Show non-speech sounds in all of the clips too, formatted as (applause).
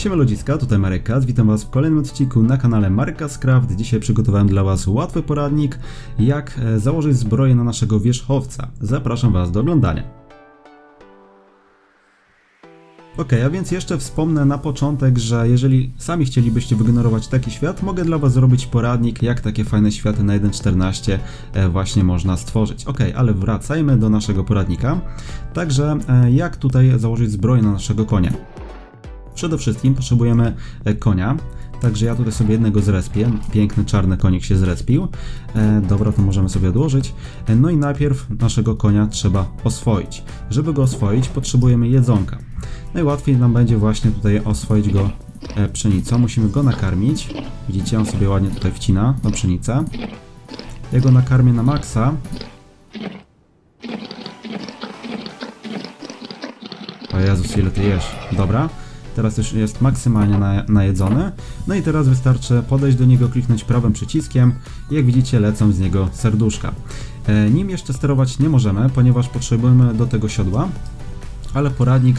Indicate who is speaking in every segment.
Speaker 1: Siema ludziska, tutaj Marek Kaz, witam was w kolejnym odcinku na kanale Markas Craft. Dzisiaj przygotowałem dla was łatwy poradnik, jak e, założyć zbroję na naszego wierzchowca. Zapraszam was do oglądania. Ok, a więc jeszcze wspomnę na początek, że jeżeli sami chcielibyście wygenerować taki świat, mogę dla Was zrobić poradnik, jak takie fajne światy na 1.14 e, właśnie można stworzyć. Ok, ale wracajmy do naszego poradnika. Także, e, jak tutaj założyć zbroję na naszego konia? Przede wszystkim potrzebujemy e, konia. Także ja tutaj sobie jednego zrespię. Piękny czarny konik się zrespił. E, dobra, to możemy sobie odłożyć. E, no i najpierw naszego konia trzeba oswoić. Żeby go oswoić, potrzebujemy jedzonka. Najłatwiej nam będzie właśnie tutaj oswoić go e, pszenicą. Musimy go nakarmić. Widzicie, on sobie ładnie tutaj wcina tą pszenicę. Ja go nakarmię na maksa. O Jezus, ile ty jesz. Dobra. Teraz już jest maksymalnie na, najedzony. No i teraz wystarczy podejść do niego, kliknąć prawym przyciskiem. I jak widzicie, lecą z niego serduszka. E, nim jeszcze sterować nie możemy, ponieważ potrzebujemy do tego siodła. Ale poradnik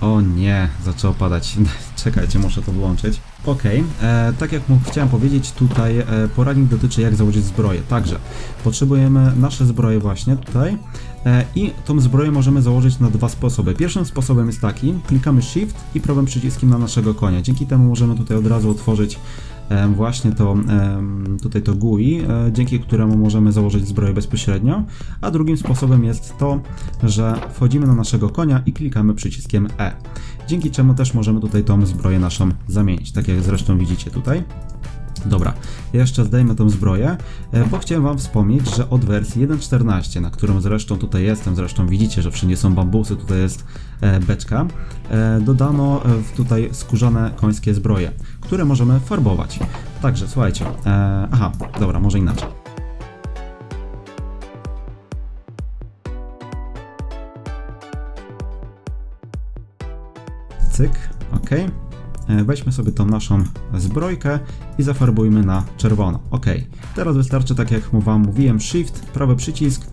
Speaker 1: o nie, zaczęło padać. (laughs) Czekajcie, muszę to wyłączyć. Ok, e, tak jak mu chciałem powiedzieć, tutaj e, poradnik dotyczy jak założyć zbroję. Także potrzebujemy nasze zbroje właśnie tutaj e, i tą zbroję możemy założyć na dwa sposoby. Pierwszym sposobem jest taki, klikamy Shift i prawym przyciskiem na naszego konia. Dzięki temu możemy tutaj od razu otworzyć e, właśnie to e, tutaj to GUI, e, dzięki któremu możemy założyć zbroję bezpośrednio, a drugim sposobem jest to, że wchodzimy na naszego konia i klikamy przyciskiem E. Dzięki czemu też możemy tutaj tą zbroję naszą zamienić, tak jak zresztą widzicie tutaj. Dobra, jeszcze zdejmę tą zbroję, e, bo chciałem wam wspomnieć, że od wersji 1.14, na którą zresztą tutaj jestem, zresztą widzicie, że wszędzie są bambusy, tutaj jest e, beczka, e, dodano tutaj skórzane końskie zbroje, które możemy farbować. Także słuchajcie, aha, dobra, może inaczej. Cyk, ok. E, Weźmy sobie tą naszą zbrojkę i zafarbujmy na czerwono. Ok. Teraz wystarczy, tak jak wam mówiłem, Shift, prawy przycisk,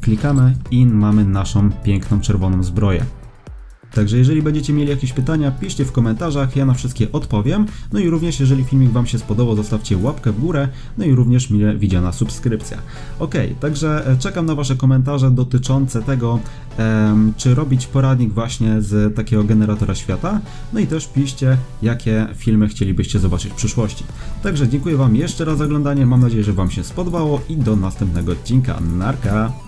Speaker 1: klikamy i mamy naszą piękną czerwoną zbroję. Także jeżeli będziecie mieli jakieś pytania, piszcie w komentarzach, ja na wszystkie odpowiem. No i również jeżeli filmik Wam się spodobał, zostawcie łapkę w górę, no i również mile widziana subskrypcja. Ok, także e, czekam na Wasze komentarze dotyczące tego, czy robić poradnik właśnie z takiego generatora świata. No i też piszcie, jakie filmy chcielibyście zobaczyć w przyszłości. Także dziękuję Wam jeszcze raz za oglądanie, mam nadzieję, że Wam się spodobało i do następnego odcinka. Narka!